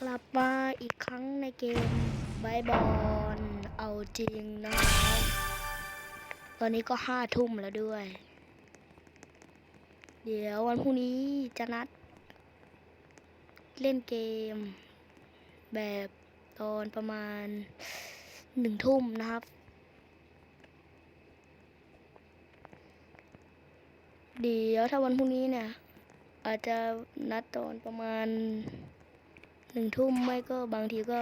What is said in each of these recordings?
กลับมาอีกครั้งในเกมบายบอลเอาจริงนะครับตอนนี้ก็ห้าทุ่มแล้วด้วย เดี๋ยววันพรุ่งนี้จะนัด เล่นเกม แบบตอนประมาณหนึ่งทุ่มนะครับ เดี๋ยวถ้าวันพรุ่งนี้เนี่ย อาจจะนัดตอนประมาณ หนึ่งทุ่มไม่ก็บางทีก็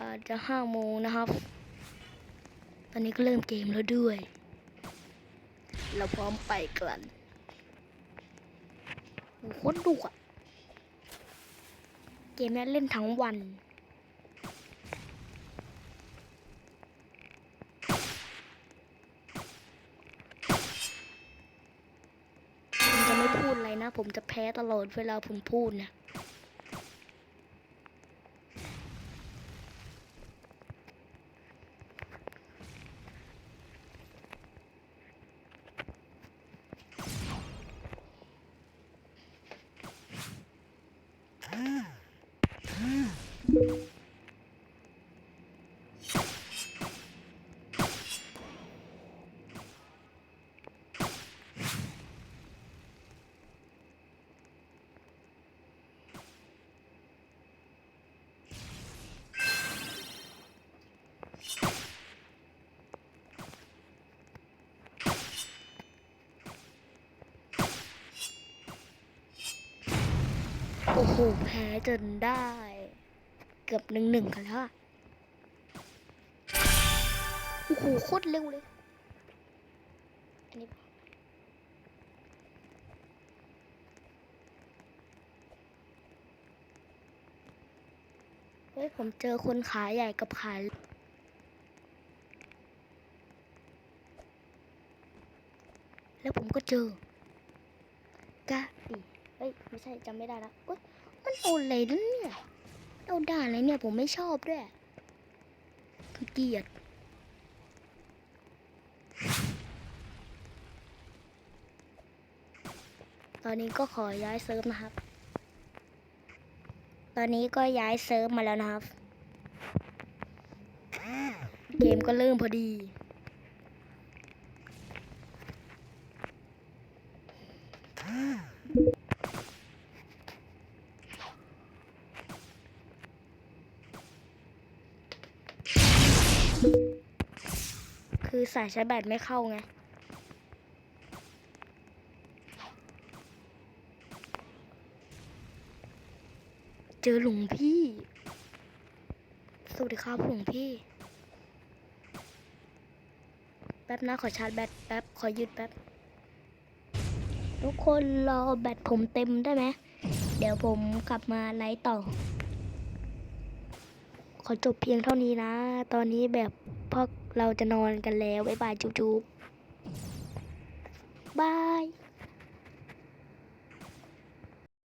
อาจจะห้าโมงนะครับ ตอนนี้ก็เริ่มเกมแล้วด้วย เราพร้อมไปกันโคตรดุอะเกมนี้เล่นทั้งวันผมจะไม่พูดอะไรนะ ผมจะแพ้ตลอดเวลาผมพูดนะ โอ้โหแพ้จนได้ เกือบหนึ่งหนึ่งกันแล้วอะโอ้โหโคตรเร็วเลย อันนี้เฮ้ยผมเจอคนขาใหญ่กับขาแล้วผมก็เจอกะปีเฮ้ย ไม่ใช่จำไม่ได้แล้วเอ้ยมันเอาอะไรนั่นเนี่ย เอาด่าอะไรเนี่ยผมไม่ชอบด้วยคือเกลียดตอนนี้ก็ขอย้ายเซิร์ฟนะครับ ตอนนี้ก็ย้ายเซิร์ฟมาแล้วนะครับ เกมก็เริ่มพอดี คือสายชาร์จแบตไม่เข้าไง เจอหลวงพี่ สวัสดีครับหลวงพี่ แป๊บนะขอชาร์จแบตแป๊บ ขอยุดแป๊บ ทุกคนรอแบตผมเต็มได้ไหม เดี๋ยวผมกลับมาไลฟ์ต่อ ขอจบเพียงเท่านี้นะ ตอนนี้แบบพวกเราจะนอนกันแล้ว บ๊ายบายจุ๊บๆบาย